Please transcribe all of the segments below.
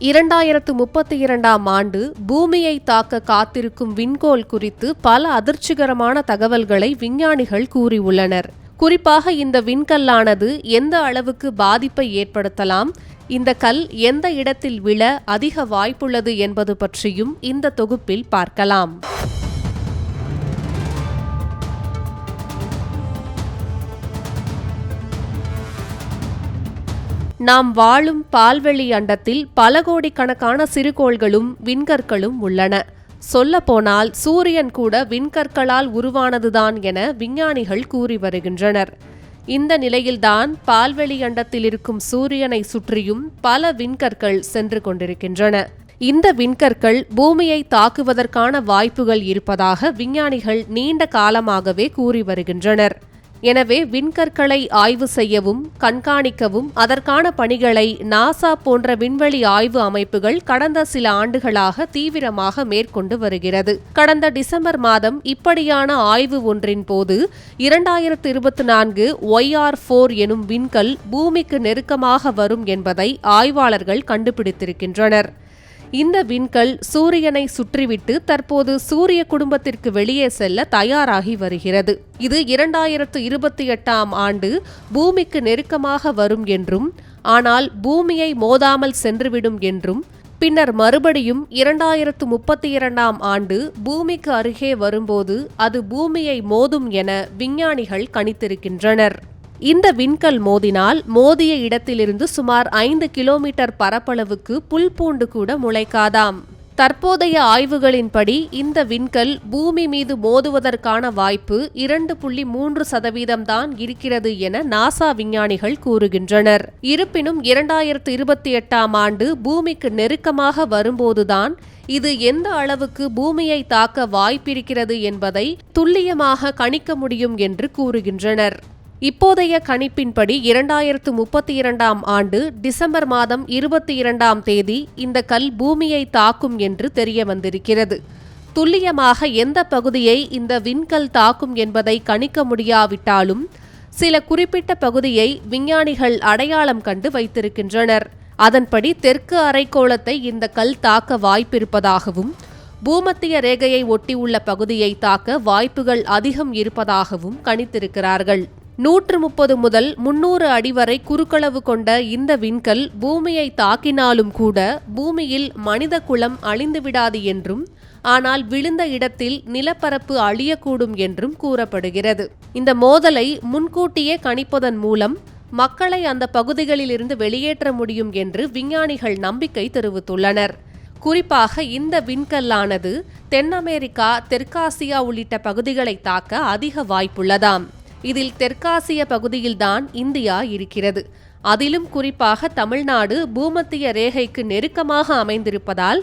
இரண்டாயிரத்து முப்பத்தி இரண்டாம் ஆண்டு பூமியை தாக்க காத்திருக்கும் விண்கோள் குறித்து பல அதிர்ச்சிகரமான தகவல்களை விஞ்ஞானிகள் கூறியுள்ளனர். குறிப்பாக இந்த விண்கல்லானது எந்த அளவுக்கு பாதிப்பை ஏற்படுத்தலாம் இந்த கல் எந்த இடத்தில் விழ அதிக வாய்ப்புள்ளது என்பது பற்றியும் இந்த தொகுப்பில் பார்க்கலாம். நாம் வாழும் பால்வெளி அண்டத்தில் பல கோடிக்கணக்கான சிறுகோள்களும் விண்கற்களும் உள்ளன. சொல்லப்போனால் சூரியன் கூட விண்கற்களால் உருவானதுதான் என விஞ்ஞானிகள் கூறி வருகின்றனர். இந்த நிலையில்தான் பால்வெளி அண்டத்தில் இருக்கும் சூரியனை சுற்றியும் பல விண்கற்கள் சென்று கொண்டிருக்கின்றன. இந்த விண்கற்கள் பூமியை தாக்குவதற்கான வாய்ப்புகள் இருப்பதாக விஞ்ஞானிகள் நீண்ட காலமாகவே கூறி வருகின்றனர். எனவே விண்கற்களை ஆய்வு செய்யவும் கண்காணிக்கவும் அதற்கான பணிகளை நாசா போன்ற விண்வெளி ஆய்வு அமைப்புகள் கடந்த சில ஆண்டுகளாக தீவிரமாக மேற்கொண்டு வருகிறது. கடந்த டிசம்பர் மாதம் இப்படியான ஆய்வு ஒன்றின் போது இரண்டாயிரத்து இருபத்தி நான்கு ஒய்ஆர் போர் எனும் விண்கல் பூமிக்கு நெருக்கமாக வரும் என்பதை ஆய்வாளர்கள் கண்டுபிடித்திருக்கின்றனர். இந்த விண்கல் சூரியனை சுற்றிவிட்டு தற்போது சூரிய குடும்பத்திற்கு வெளியே செல்ல தயாராகி வருகிறது. இது இரண்டாயிரத்து இருபத்தி எட்டாம் ஆண்டு பூமிக்கு நெருக்கமாக வரும் என்றும் ஆனால் பூமியை மோதாமல் சென்றுவிடும் என்றும் பின்னர் மறுபடியும் இரண்டாயிரத்து முப்பத்தி இரண்டாம் ஆண்டு பூமிக்கு அருகே வரும்போது அது பூமியை மோதும் என விஞ்ஞானிகள் கணித்திருக்கின்றனர். இந்த விண்கல் மோதினால் மோதிய இடத்திலிருந்து சுமார் ஐந்து கிலோமீட்டர் பரப்பளவுக்கு புல் பூண்டு கூட முளைக்காதாம். தற்போதைய ஆய்வுகளின்படி இந்த விண்கல் பூமி மீது மோதுவதற்கான வாய்ப்பு இரண்டு புள்ளி மூன்று சதவீதம் தான் இருக்கிறது என நாசா விஞ்ஞானிகள் கூறுகின்றனர். இருப்பினும் இரண்டாயிரத்து இருபத்தி எட்டாம் ஆண்டு பூமிக்கு நெருக்கமாக வரும்போதுதான் இது எந்த அளவுக்கு பூமியை தாக்க வாய்ப்பிருக்கிறது என்பதை துல்லியமாக கணிக்க முடியும் என்று கூறுகின்றனர். இப்போதைய கணிப்பின்படி இரண்டாயிரத்து முப்பத்தி இரண்டாம் ஆண்டு டிசம்பர் மாதம் இருபத்தி இரண்டாம் தேதி இந்த கல் பூமியை தாக்கும் என்று தெரிய வந்திருக்கிறது. துல்லியமாக எந்த பகுதியை இந்த விண்கல் தாக்கும் என்பதை கணிக்க முடியாவிட்டாலும் சில குறிப்பிட்ட பகுதியை விஞ்ஞானிகள் அடையாளம் கண்டு வைத்திருக்கின்றனர். அதன்படி தெற்கு அரைக்கோளத்தை இந்த கல் தாக்க வாய்ப்பிருப்பதாகவும் பூமத்திய ரேகையை ஒட்டியுள்ள பகுதியை தாக்க வாய்ப்புகள் அதிகம் இருப்பதாகவும் கணித்திருக்கிறார்கள். நூற்று முப்பது முதல் முன்னூறு அடி வரை குறுக்களவு கொண்ட இந்த விண்கல் பூமியை தாக்கினாலும் கூட பூமியில் மனித குலம் அழிந்துவிடாது என்றும் ஆனால் விழுந்த இடத்தில் நிலப்பரப்பு அழியக்கூடும் என்றும் கூறப்படுகிறது. இந்த மோதலை முன்கூட்டியே கணிப்பதன் மூலம் மக்களை அந்த பகுதிகளிலிருந்து வெளியேற்ற முடியும் என்று விஞ்ஞானிகள் நம்பிக்கை தெரிவித்துள்ளனர். குறிப்பாக இந்த விண்கல்லானது தென் அமெரிக்கா தெற்காசியா உள்ளிட்ட பகுதிகளை தாக்க அதிக வாய்ப்புள்ளதாம். இதில் தெற்காசிய பகுதியில்தான் இந்தியா இருக்கிறது. அதிலும் குறிப்பாக தமிழ்நாடு பூமத்திய ரேகைக்கு நெருக்கமாக அமைந்திருப்பதால்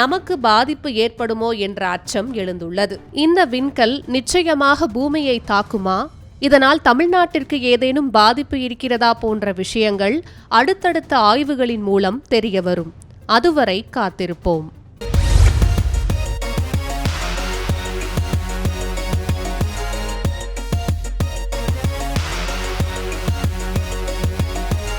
நமக்கு பாதிப்பு ஏற்படுமோ என்ற அச்சம் எழுந்துள்ளது. இந்த விண்கல் நிச்சயமாக பூமியை தாக்குமா? இதனால் தமிழ்நாட்டிற்கு ஏதேனும் பாதிப்பு இருக்கிறதா போன்ற விஷயங்கள் அடுத்தடுத்த ஆய்வுகளின் மூலம் தெரியவரும் அதுவரை காத்திருப்போம்.